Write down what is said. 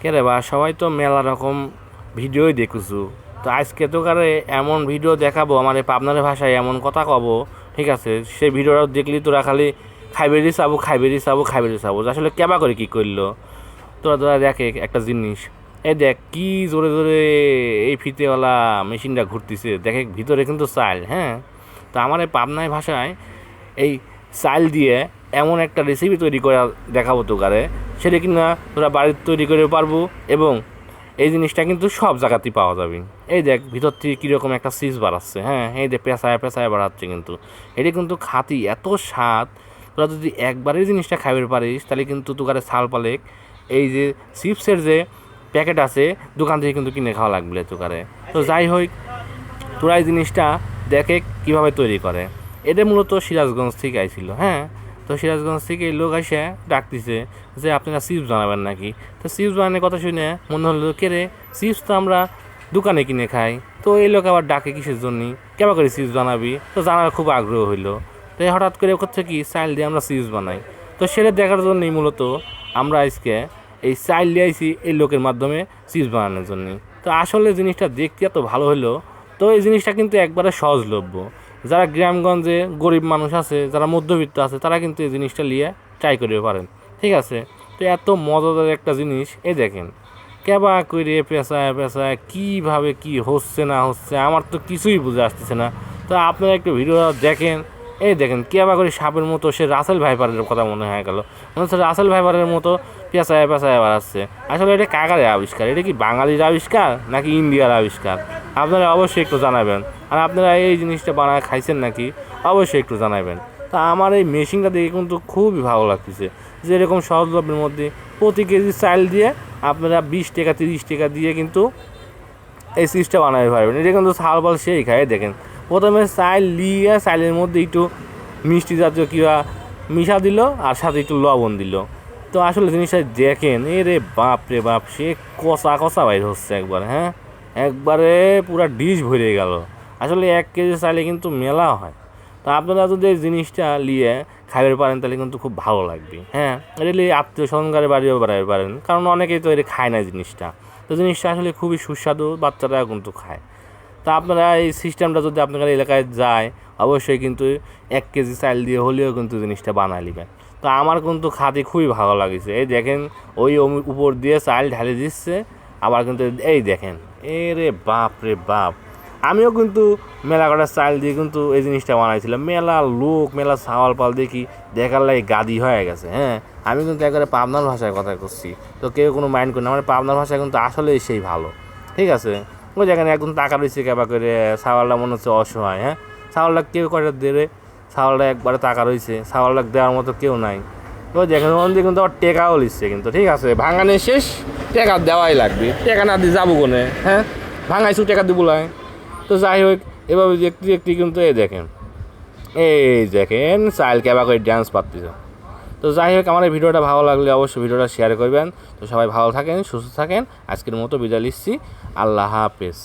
কে রে বা, সবাই তো মেলা রকম ভিডিওই দেখুছু। তো আজকে তো কারে এমন ভিডিও দেখাবো, আমার পাবনার ভাষায় এমন কথা কব, ঠিক আছে? সেই ভিডিওটা দেখলি তোরা খালি খাইবেরি চাবো খাইবেরি চাবো খাইবেরি চাবো। আসলে কেবা করে কি করল? তোরা তোরা দেখে একটা জিনিস। এই দেখ কি জোরে জোরে এই ফিতেওয়ালা মেশিনটা ঘুরতেছে। দেখে ভিতরে কিন্তু চাল হ্যাঁ? তো আমার এই পাবনায় ভাষায় এই চাল দিয়ে এমন একটা রেসিপি তৈরি করে দেখাবো তোকারে, সেটা কিনা তোরা বাড়িতে তৈরি করে পারব এবং এই জিনিসটা কিন্তু সব জায়গাতেই পাওয়া যাবে। এই দেখ, ভিতর থেকে কীরকম একটা সিজ বাড়াচ্ছে হ্যাঁ এই দেখ পেঁচায় পেঁচায় বাড়াচ্ছে কিন্তু। এটা কিন্তু খাতি এত স্বাদ। তোরা যদি একবারেই জিনিসটা খাইবে পারিস, তাহলে কিন্তু তোকারে ছাল পালেক। এই যে চিপসের যে প্যাকেট আছে, দোকান থেকে কিন্তু কিনে খাওয়া লাগবে তোকারে। তো যাই হোক, তোরা এই জিনিসটা দেখে কীভাবে তৈরি করে। এটা মূলত সিরাজগঞ্জ থেকে আইছিল হ্যাঁ। তো সিরাজগঞ্জ থেকে এই লোক এসে ডাকতেছে যে, আপনারা চিপস বানাবেন নাকি? তো চিপস বানানোর কথা শুনে মনে হলো, কে রে, চিপস তো আমরা দোকানে কিনে খাই। তো এই লোক আবার ডাকে, কিসের জন্য? কেমন করে চিপস বানাবি? তো জানার খুব আগ্রহ হইল। তো হঠাৎ করে করছে কি চাইল দিয়ে আমরা চিপস বানাই। তো সেটা দেখার জন্যই মূলত আমরা আজকে এই চাইল দিয়ে আইছি এই লোকের মাধ্যমে চিপস বানানোর জন্য। তো আসলে জিনিসটা দেখতে এত ভালো হলো তো এই জিনিসটা কিন্তু একবারে সহজলভ্য। যারা গ্রামগঞ্জে গরিব মানুষ আছে, যারা মধ্যবিত্ত আছে, তারা কিন্তু এই জিনিসটা নিয়ে ট্রাই করতে পারেন। ঠিক আছে? তো এত মজাদার একটা জিনিস, এই দেখেন। কেবা করে পেঁচায় পেঁচায় কীভাবে কি হচ্ছে, না হচ্ছে, আমার তো কিছুই বুঝে আসতেছে না। তো আপনারা একটু ভিডিও দেখেন। এই দেখেন, কেবা করে সাপের মতো সে রাসেল ভাইপারের কথা মনে হয়ে গেল। মনে হচ্ছে রাসেল ভাইপারের মতো পেঁচায় পেঁচায় বাড়াচ্ছে আসলে এটা কাকারের আবিষ্কার? এটা কি বাঙালির আবিষ্কার, নাকি ইন্ডিয়ার আবিষ্কার? আপনারা অবশ্যই একটু জানাবেন। আর আপনারা এই জিনিসটা বানায় খাইছেন নাকি, অবশ্যই একটু জানাবেন। তা আমার এই মেশিনটা দেখে কিন্তু খুবই ভালো লাগতেছে। যে এরকম সহজলভ্যের মধ্যে প্রতি কেজি চাল দিয়ে আপনারা বিশ টাকা, তিরিশ টাকা দিয়ে কিন্তু এই সিজটা বানাতে পারবেন এটা কিন্তু পাল সেই খায়, দেখেন। প্রথমে চাল লিয়ে, চালের মধ্যে একটু মিষ্টি জাতীয় কিবা মিশা দিল, আর সাথে একটু লবণ দিল। তো আসলে জিনিসটা দেখেন এ রে বাপ রে বাপ সে কষা কষা বাইর হচ্ছে একবার হ্যাঁ? একবারে পুরা ডিশ ভরে গেল। আসলে এক কেজি চাইলে কিন্তু মেলা হয়। তো আপনারা যদি এই জিনিসটা নিয়ে খাইতে পারেন, তাহলে কিন্তু খুব ভালো লাগবে। হ্যাঁ এটা নিয়ে আত্মীয় স্বজনকারে বাড়িও বাড়াতে পারেন। কারণ অনেকেই তো এটা খায় না জিনিসটা। তো জিনিসটা আসলে খুবই সুস্বাদু বাচ্চারা কিন্তু খায়। তা আপনারা এই সিস্টেমটা যদি আপনাদের এলাকায় যায়, অবশ্যই কিন্তু এক কেজি চাল দিয়ে হলেও কিন্তু জিনিসটা বানায় নেবেন। তো আমার কিন্তু খাতে খুবই ভালো লাগছে। এই দেখেন, ওই উপর দিয়ে চাল ঢালে দিচ্ছে। আবার কিন্তু এই দেখেন এ রে বাপ রে বাপ। আমিও কিন্তু মেলা কটা চাল দিয়ে কিন্তু এই জিনিসটা বানাইছিলাম। মেলা লোক, মেলা সাওয়াল পাল দেখি দেখার লাগে গাদি হয়ে গেছে হ্যাঁ? আমি কিন্তু একবারে পাবনার ভাষায় কথা করছি, তো কেউ কোনো মাইন্ড করে না। আমার পাবনার ভাষা কিন্তু আসলেই সেই ভালো, ঠিক আছে? ওই যেখানে একদম টাকা রয়েছে কেবা করে সাওয়ালটা মনে হচ্ছে অসহায় হ্যাঁ? সাওয়ালটা কেউ কয়টা দেবে? সাওয়ালটা একবারে টাকা রয়েছে সাওয়ালটা দেওয়ার মতো কেউ নাই। ওই দিয়ে কিন্তু আবার টেকাও লিখছে কিন্তু, ঠিক আছে? ভাঙানে শেষ। টেকা দেওয়াই লাগবে। টেকা না দিয়ে যাব কোনে? হ্যাঁ? ভাঙাইছু, টেকা দিব লাগে। তো যাই হোক, এভাবে দেখতে দেখতে কিন্তু এই দেখেন। এই দেখেন, চাইল কেবা করে ড্যান্স পাচ্ছিস তো যাই হোক, আমার এই ভিডিওটা ভালো লাগলে অবশ্যই ভিডিওটা শেয়ার করবেন। তো সবাই ভালো থাকেন, সুস্থ থাকেন। আজকের মতো বিদায় নিচ্ছি। আল্লাহ হাফেজ।